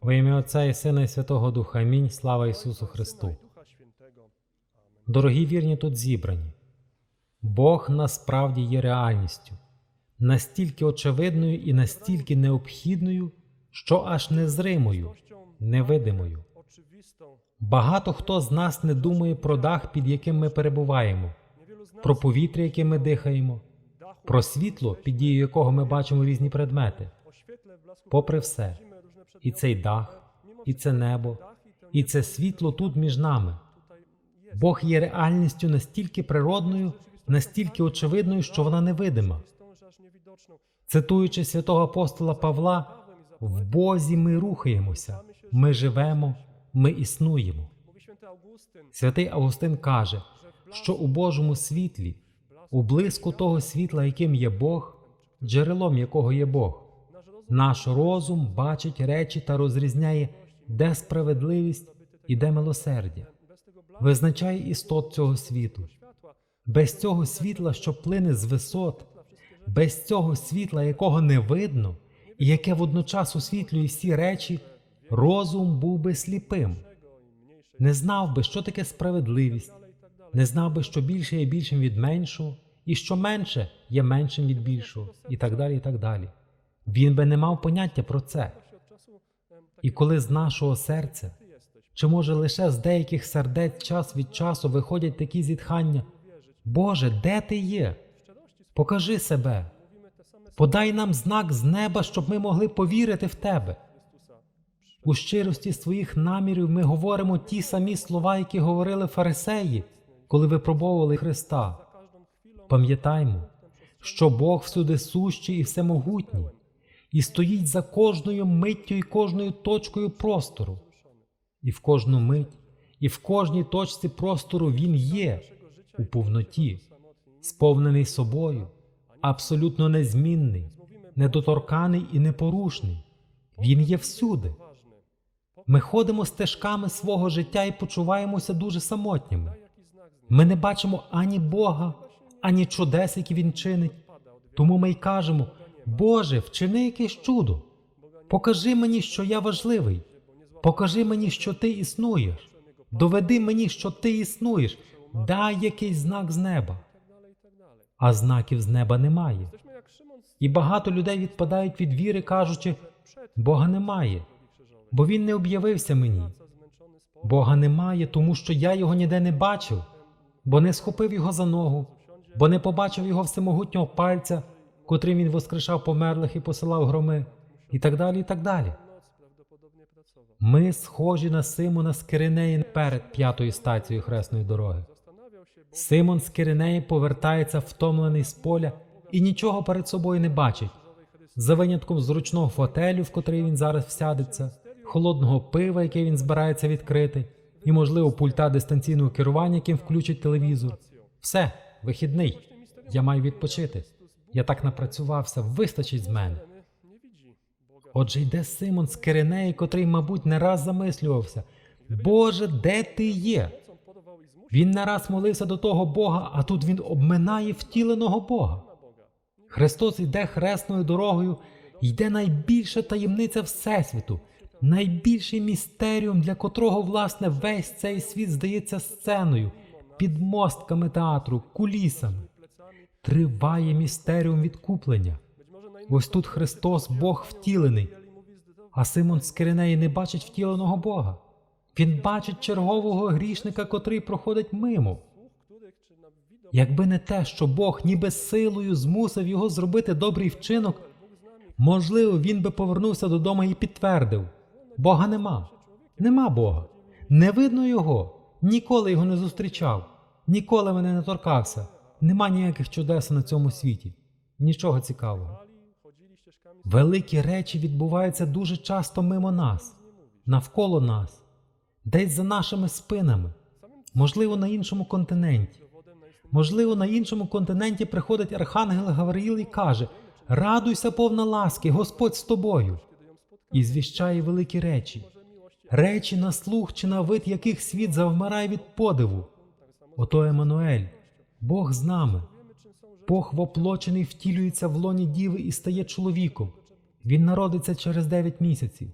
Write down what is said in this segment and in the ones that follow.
Во ім'я Отця і Сина і Святого Духа. Амінь. Слава Ісусу Христу. Дорогі вірні тут зібрані. Бог насправді є реальністю, настільки очевидною і настільки необхідною, що аж незримою, невидимою. Багато хто з нас не думає про дах, під яким ми перебуваємо, про повітря, яке ми дихаємо, про світло, під дією якого ми бачимо різні предмети. Попри все, і цей дах, і це небо, і це світло тут між нами. Бог є реальністю настільки природною, настільки очевидною, що вона невидима. Цитуючи святого апостола Павла, в Бозі ми рухаємося, ми живемо, ми існуємо. Святий Августин каже, що у Божому світлі, у блиску того світла, яким є Бог, джерелом якого є Бог, наш розум бачить речі та розрізняє, де справедливість і де милосердя, визначає істот цього світу. Без цього світла, що плине з висот, без цього світла, якого не видно, і яке водночас освітлює всі речі, розум був би сліпим, не знав би, що таке справедливість, не знав би, що більше є більшим від меншого, і що менше є меншим від більшого, і так далі. і так далі. Він би не мав поняття про це. І коли з нашого серця, чи може лише з деяких сердець час від часу виходять такі зітхання: Боже, де ти є? Покажи себе. Подай нам знак з неба, щоб ми могли повірити в тебе. У щирості своїх намірів ми говоримо ті самі слова, які говорили фарисеї, коли випробовували Христа. Пам'ятаймо, що Бог всюди сущий і всемогутній, і стоїть за кожною миттю і кожною точкою простору. І в кожну мить, і в кожній точці простору Він є у повноті, сповнений собою, абсолютно незмінний, недоторканий і непорушний. Він є всюди. Ми ходимо стежками свого життя і почуваємося дуже самотніми. Ми не бачимо ані Бога, ані чудес, які Він чинить. Тому ми й кажемо: Боже, вчини якесь чудо. Покажи мені, що я важливий. Покажи мені, що ти існуєш. Доведи мені, що ти існуєш. Дай якийсь знак з неба. А знаків з неба немає. І багато людей відпадають від віри, кажучи: Бога немає, бо Він не об'явився мені. Бога немає, тому що я його ніде не бачив, бо не схопив його за ногу, бо не побачив його всемогутнього пальця, котрим він воскрешав померлих і посилав громи, і так далі. і так далі. Ми схожі на Симона з Киринеї перед п'ятою стацією хресної дороги. Симон з Киринеї повертається втомлений з поля і нічого перед собою не бачить. За винятком зручного фотелю, в котрий він зараз всядеться, холодного пива, яке він збирається відкрити, і, можливо, пульта дистанційного керування, яким включить телевізор. Все, вихідний. Я маю відпочити. Я так напрацювався, вистачить з мене. Отже, йде Симон з Киринеї, котрий, мабуть, не раз замислювався: Боже, де ти є? Він не раз молився до того Бога, а тут він обминає втіленого Бога. Христос йде хресною дорогою, йде найбільша таємниця Всесвіту, найбільший містеріум, для котрого, власне, весь цей світ здається сценою, підмостками театру, кулісами. Триває містеріум відкуплення. Ось тут Христос, Бог втілений, а Симон з Киринеї не бачить втіленого Бога. Він бачить чергового грішника, котрий проходить мимо. Якби не те, що Бог ніби силою змусив його зробити добрий вчинок, можливо, він би повернувся додому і підтвердив: Бога нема, нема Бога, не видно його, ніколи його не зустрічав, ніколи мене не торкався, нема ніяких чудес на цьому світі, нічого цікавого. Великі речі відбуваються дуже часто мимо нас, навколо нас, десь за нашими спинами, можливо, на іншому континенті. Можливо, на іншому континенті приходить архангел Гавриїл і каже: Радуйся, повна ласки, Господь з тобою, і звіщає великі речі, речі на слух чи на вид яких світ завмирає від подиву. Ото Еммануель, Бог з нами. Бог воплочений втілюється в лоні діви і стає чоловіком. Він народиться через дев'ять місяців.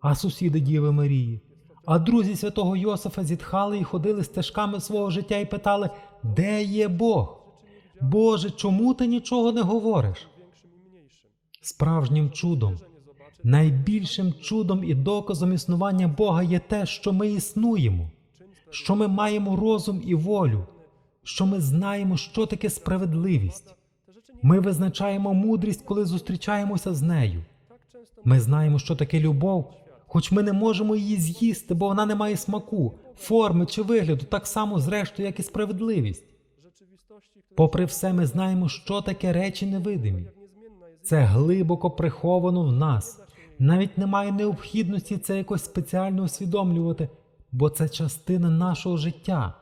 а сусіди Діви Марії. А друзі святого Йосифа зітхали і ходили стежками свого життя і питали, де є Бог? Боже, чому ти нічого не говориш? Справжнім чудом, найбільшим чудом і доказом існування Бога є те, що ми існуємо, що ми маємо розум і волю, що ми знаємо, що таке справедливість. Ми визначаємо мудрість, коли зустрічаємося з нею. Ми знаємо, що таке любов, хоч ми не можемо її з'їсти, бо вона не має смаку, форми чи вигляду, так само, зрештою, як і справедливість. Попри все, ми знаємо, що таке речі невидимі. Це глибоко приховано в нас. Навіть немає необхідності це якось спеціально усвідомлювати, бо це частина нашого життя.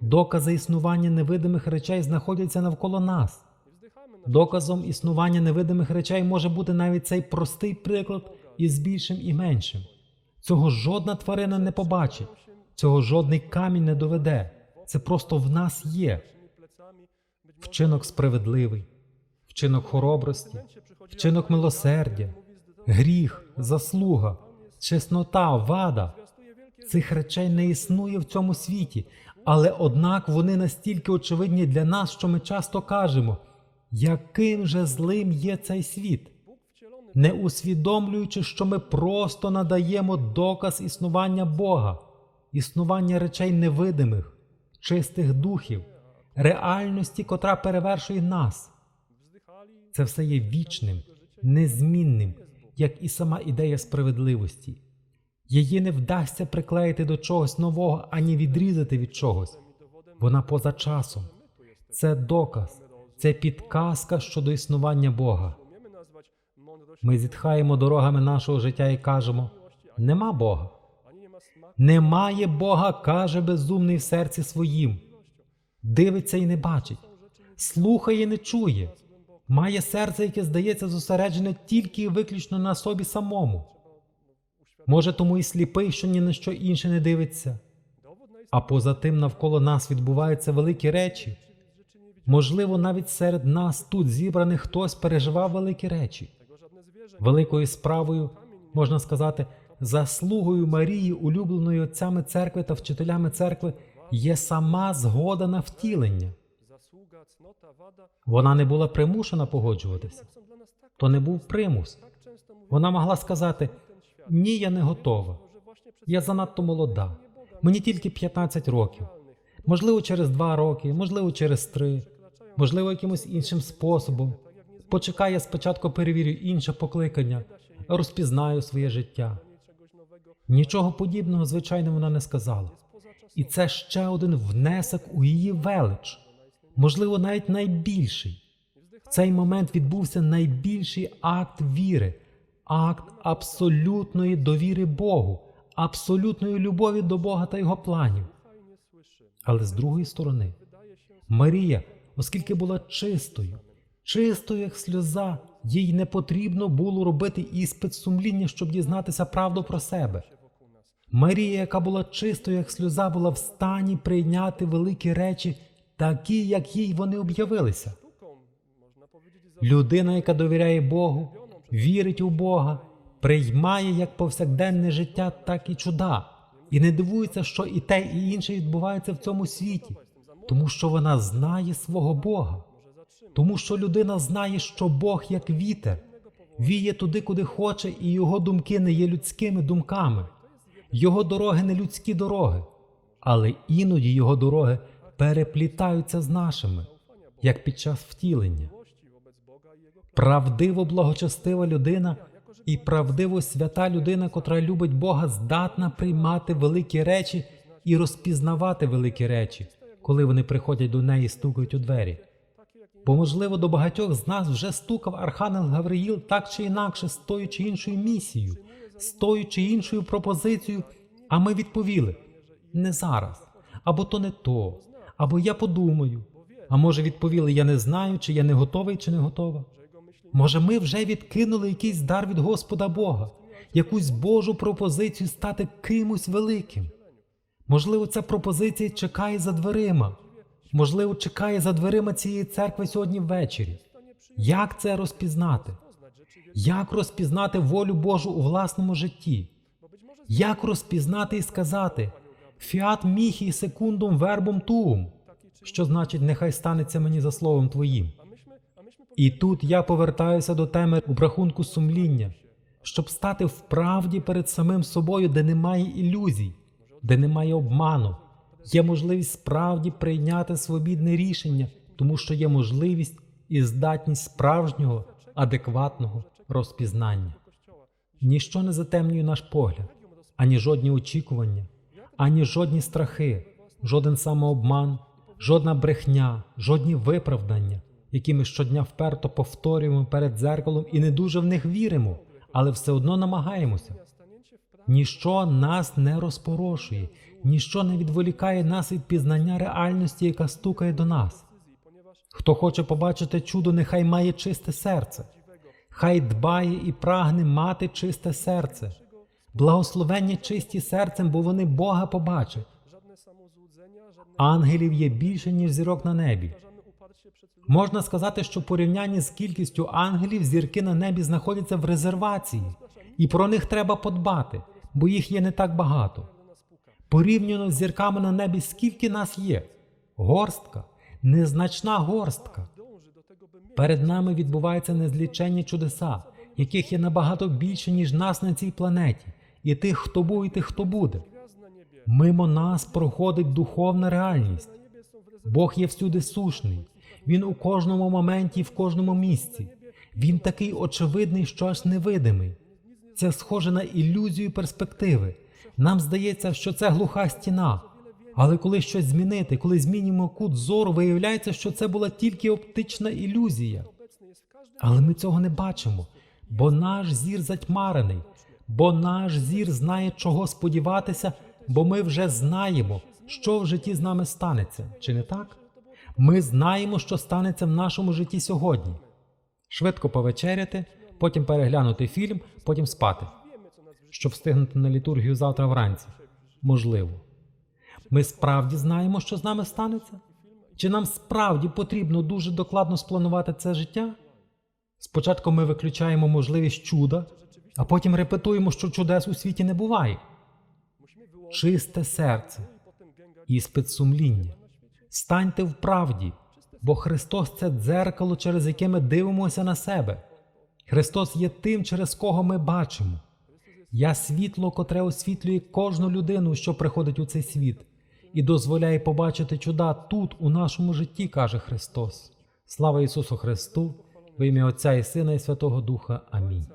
Докази існування невидимих речей знаходяться навколо нас. Доказом існування невидимих речей може бути навіть цей простий приклад із більшим і меншим. Цього жодна тварина не побачить, цього жодний камінь не доведе. Це просто в нас є вчинок справедливий, вчинок хоробрості, вчинок милосердя, гріх, заслуга, чеснота, вада. Цих речей не існує в цьому світі, але однак вони настільки очевидні для нас, що ми часто кажемо, яким же злим є цей світ, не усвідомлюючи, що ми просто надаємо доказ існування Бога, існування речей невидимих, чистих духів, реальності, котра перевершує нас. Це все є вічним, незмінним, як і сама ідея справедливості. Її не вдасться приклеїти до чогось нового ані відрізати від чогось. Вона поза часом. Це доказ, це підказка щодо існування Бога. Ми зітхаємо дорогами нашого життя і кажемо: нема Бога. Немає Бога, каже безумний в серці своїм. Дивиться і не бачить, слухає і не чує. Має серце, яке здається зосереджене тільки і виключно на собі самому. Може, тому і сліпий, що ні на що інше не дивиться. А поза тим навколо нас відбуваються великі речі. Можливо, навіть серед нас тут зібраних хтось переживав великі речі. Великою справою, можна сказати, заслугою Марії, улюбленої отцями церкви та вчителями церкви, є сама згода на втілення. Вона не була примушена погоджуватися. То не був примус. Вона могла сказати. Ні, я не готова. Я занадто молода. Мені тільки 15 років. Можливо, через два роки, можливо, через три, можливо, якимось іншим способом. Почекай, я спочатку перевірю інше покликання, розпізнаю своє життя. Нічого подібного, звичайно, вона не сказала. І це ще один внесок у її велич, можливо, навіть найбільший. В цей момент відбувся найбільший акт віри, акт абсолютної довіри Богу, абсолютної любові до Бога та його планів. Але з другої сторони, Марія, оскільки була чистою, чистою як сльоза, їй не потрібно було робити іспит сумління, щоб дізнатися правду про себе. Марія, яка була чистою, як сльоза, була в стані прийняти великі речі, такі, як їй вони об'явилися. Людина, яка довіряє Богу, вірить у Бога, приймає як повсякденне життя, так і чуда, і не дивується, що і те, і інше відбувається в цьому світі, тому що вона знає свого Бога, тому що людина знає, що Бог як вітер, віє туди, куди хоче, і його думки не є людськими думками. Його дороги не людські дороги, але іноді його дороги переплітаються з нашими, як під час втілення. Правдиво благочестива людина і правдиво свята людина, котра любить Бога, здатна приймати великі речі і розпізнавати великі речі, коли вони приходять до неї і стукають у двері. Бо, можливо, до багатьох з нас вже стукав Архангел Гавриїл так чи інакше з тою чи іншою місією, з тою чи іншою пропозицією, а ми відповіли не зараз, або то не то, або я подумаю. А може відповіли я не знаю, чи я не готовий, чи не готова. Може, ми вже відкинули якийсь дар від Господа Бога, якусь Божу пропозицію стати кимось великим. Можливо, ця пропозиція чекає за дверима. Можливо, чекає за дверима цієї церкви сьогодні ввечері. Як це розпізнати? Як розпізнати волю Божу у власному житті? Як розпізнати і сказати Фіат міхі секундум вербом туум, що значить нехай станеться мені за словом твоїм. І тут я повертаюся до теми обрахунку сумління, щоб стати в правді перед самим собою, де немає ілюзій, де немає обману. Є можливість справді прийняти свобідне рішення, тому що є можливість і здатність справжнього, адекватного розпізнання. Ніщо не затемнює наш погляд, ані жодні очікування, ані жодні страхи, жоден самообман, жодна брехня, жодні виправдання, які ми щодня вперто повторюємо перед дзеркалом і не дуже в них віримо, але все одно намагаємося. Ніщо нас не розпорошує, ніщо не відволікає нас від пізнання реальності, яка стукає до нас. Хто хоче побачити чудо, нехай має чисте серце. Хай дбає і прагне мати чисте серце. Благословенні чисті серцем, бо вони Бога побачать. Ангелів є більше, ніж зірок на небі. Можна сказати, що в порівнянні з кількістю ангелів зірки на небі знаходяться в резервації, і про них треба подбати, бо їх є не так багато. Порівняно з зірками на небі, скільки нас є? Горстка, незначна горстка. Перед нами відбуваються незліченні чудеса, яких є набагато більше, ніж нас на цій планеті, і тих, хто був, і тих, хто буде. Мимо нас проходить духовна реальність. Бог є всюди сушний. Він у кожному моменті в кожному місці. Він такий очевидний, що аж невидимий. Це схоже на ілюзію перспективи. Нам здається, що це глуха стіна. Але коли щось змінити, коли змінюємо кут зору, виявляється, що це була тільки оптична ілюзія. Але ми цього не бачимо, бо наш зір затьмарений, бо наш зір знає, чого сподіватися, бо ми вже знаємо, що в житті з нами станеться, чи не так? Ми знаємо, що станеться в нашому житті сьогодні. Швидко повечеряти, потім переглянути фільм, потім спати, щоб встигнути на літургію завтра вранці. Можливо. Ми справді знаємо, що з нами станеться? Чи нам справді потрібно дуже докладно спланувати це життя? Спочатку ми виключаємо можливість чуда, а потім репетуємо, що чудес у світі не буває. Чисте серце, i potem gęgać іспит сумління. Станьте в правді, бо Христос це дзеркало, через яке ми дивимося на себе. Христос є тим, через кого ми бачимо. Я світло, котре освітлює кожну людину, що приходить у цей світ, і дозволяє побачити чуда тут, у нашому житті, каже Христос. Слава Ісусу Христу, в ім'я Отця і Сина і Святого Духа. Амінь.